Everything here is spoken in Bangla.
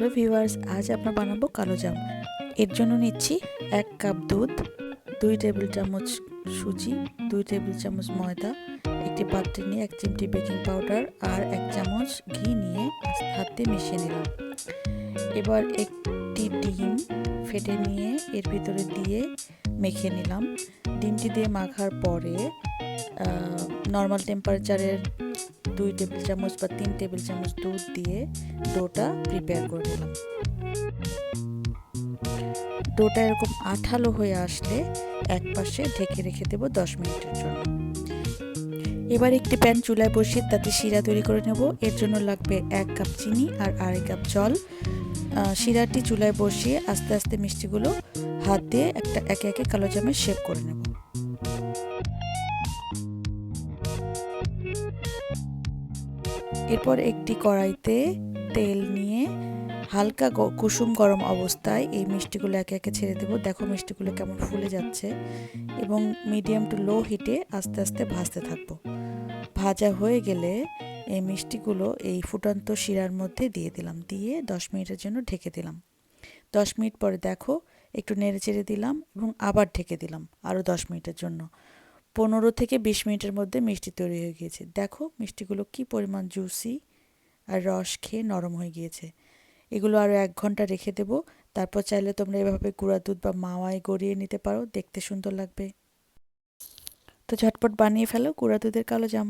হ্যালো ভিউয়ার্স, আজ আমরা বানাবো কালো জাম। এর জন্য নিচ্ছি এক কাপ দুধ, দুই টেবিল চামচ সুজি, দুই টেবিল চামচ ময়দা, একটি পাত্রে নিয়ে এক চিমটি বেকিং পাউডার আর এক চামচ ঘি নিয়ে হাত মিশিয়ে নিলাম। এবার একটি ডিম ফেটে নিয়ে এর ভিতরে দিয়ে মেখে নিলাম। ডিমটি দিয়ে মাখার পরে নর্মাল টেম্পারেচারের দুই টেবিল চামচ বা তিন টেবিল চামচ দুধ দিয়ে ডোটা প্রিপেয়ার করে নিলাম। ডোটা এরকম আঠালো হয়ে আসলে এক পাশে ঢেকে রেখে দেবো দশ মিনিটের জন্য। এবার একটি প্যান চুলায় বসিয়ে তাতে শিরা তৈরি করে নেব। এর জন্য লাগবে এক কাপ চিনি আর আড়াই কাপ জল। শিরাটি চুলায় বসিয়ে আস্তে আস্তে মিষ্টিগুলো হাত দিয়ে একটা একে একে কালো জামের শেপ করে নেব। এরপর একটি কড়াইতে তেল নিয়ে হালকা কুসুম গরম অবস্থায় এই মিষ্টিগুলো একে একে ছেড়ে দেবো। দেখো মিষ্টিগুলো কেমন ফুলে যাচ্ছে এবং মিডিয়াম টু লো হিটে আস্তে আস্তে ভাজতে থাকব। ভাজা হয়ে গেলে এই মিষ্টিগুলো এই ফুটন্ত শিরার মধ্যে দিয়ে দিলাম। দিয়ে দশ মিনিটের জন্য ঢেকে দিলাম। দশ মিনিট পরে দেখো একটু নেড়ে চেড়ে দিলাম এবং আবার ঢেকে দিলাম আরও দশ মিনিটের জন্য। পনেরো থেকে বিশ মিনিটের মধ্যে মিষ্টি তৈরি হয়ে গিয়েছে। দেখো মিষ্টিগুলো কি পরিমাণ জুসি আর রস খেয়ে নরম হয়ে গিয়েছে। এগুলো আরও এক ঘণ্টা রেখে দেবো। তারপর চাইলে তোমরা এভাবে গুঁড়া দুধ বা মাওয়ায় গড়িয়ে নিতে পারো। দেখতে সুন্দর লাগবে। তো ঝটপট বানিয়ে ফেলো গুঁড়া দুধের কালো জাম।